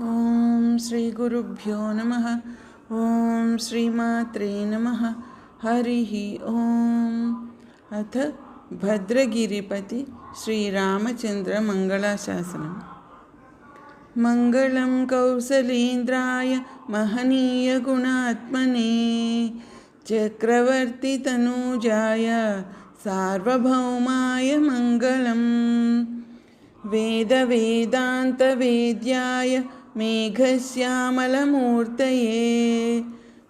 ॐ श्रीगुरुभ्यो नमः। ॐ श्रीमात्रे नमः। हरिः ॐ। अथ भद्रगिरिपति श्रीरामचन्द्रमङ्गलाशासनम्। मङ्गलं कौसलेन्द्राय महनीयगुणात्मने चक्रवर्तितनूजाय सार्वभौमाय मङ्गलम्। वेदवेदान्तवेद्याय मेघश्यामलमूर्तये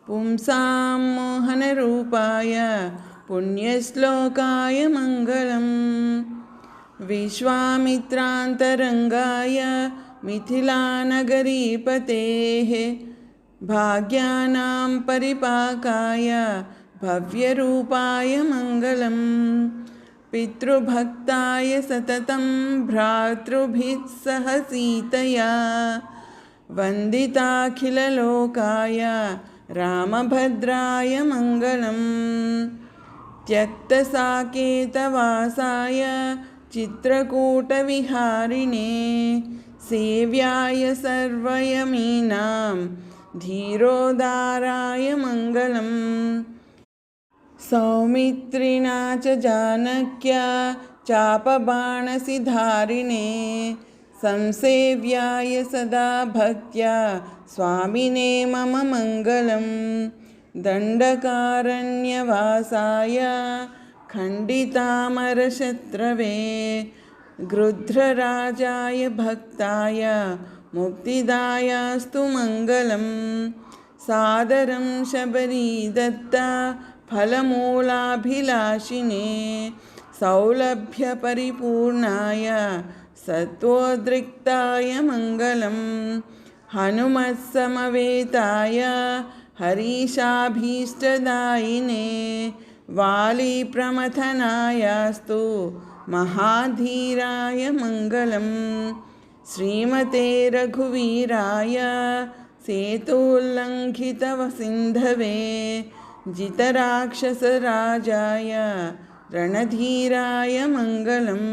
पुंसां मोहनरूपाय पुण्यश्लोकाय मङ्गलम्। विश्वामित्रान्तरङ्गाय मिथिलानगरीपतेः भाग्यानां परिपाकाय भव्यरूपाय मङ्गलम्। पितृभक्ताय सततं भ्रातृभिः सह सीतया वन्दिताखिललोकाय रामभद्राय मङ्गलम् त्यक्तसाकेतवासाय चित्रकूटविहारिणे सेव्याय सर्वयमीनां धीरोदाराय मङ्गलम्। सौमित्रिणा च जानक्या चापबाणसिधारिणे संसेव्याय सदा भक्त्या। स्वामिने मम मङ्गलं दण्डकारण्यवासाय खण्डितामरशत्रवे। गृध्रराजाय भक्ताय मुक्तिदायास्तु मङ्गलं सादरं शबरीदत्ता फलमूलाभिलाषिने। सौलभ्यपरिपूर्णाय सत्त्वोद्रिक्ताय मङ्गलं हनुमत्समवेताय हरीशाभीष्टदायिने। वालीप्रमथनायास्तु महाधीराय मङ्गलं श्रीमते रघुवीराय सेतोल्लङ्घितवसिन्धवे। जितराक्षसराजाय रणधीराय मङ्गलं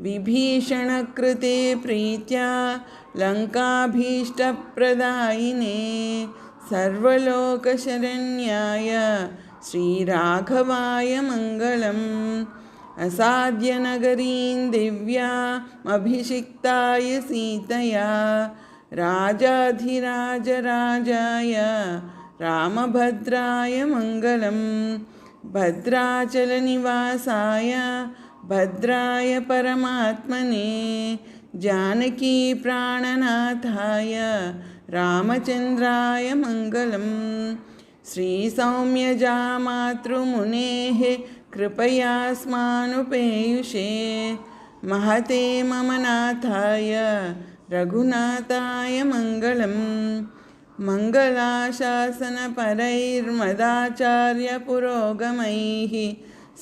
विभीषणकृते प्रीत्या लङ्काभीष्टप्रदायिने सर्वलोकशरण्याय श्रीराघवाय मङ्गलम्। असाध्यनगरीं दिव्यामभिषिक्ताय सीतया। राजाधिराजराजाय रामभद्राय मङ्गलं भद्राचलनिवासाय भद्राय परमात्मने जानकीप्राणनाथाय रामचन्द्राय मङ्गलं श्रीसौम्यजामातृमुनेः कृपयास्मानुपेयुषे महते मम नाथाय रघुनाथाय मङ्गलम्। मङ्गलाशासनपरैर्मदाचार्यपुरोगमैः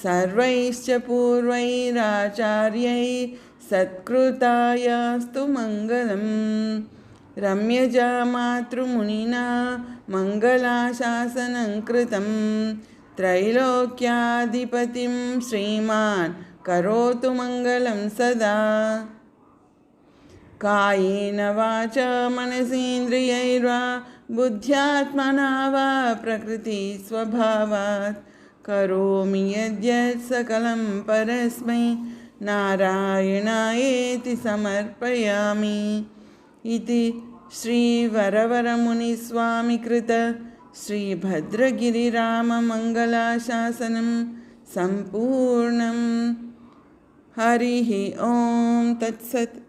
सर्वैश्च पूर्वैराचार्यै सत्कृतायास्तु मङ्गलम् रम्यजा मातृमुनिना मङ्गलाशासनं कृतं त्रैलोक्याधिपतिं श्रीमान् करोतु मङ्गलं सदा कायेन वाचा मनसीन्द्रियैर्वा बुद्ध्यात्मना वा प्रकृतिस्वभावात् करोमि यद्यत् सकलं परस्मै। नारायणायेति समर्पयामि। इति श्रीवरवरमुनिस्वामिकृत श्रीभद्रगिरिराममङ्गलाशासनं सम्पूर्णं हरिः ॐ तत्सत्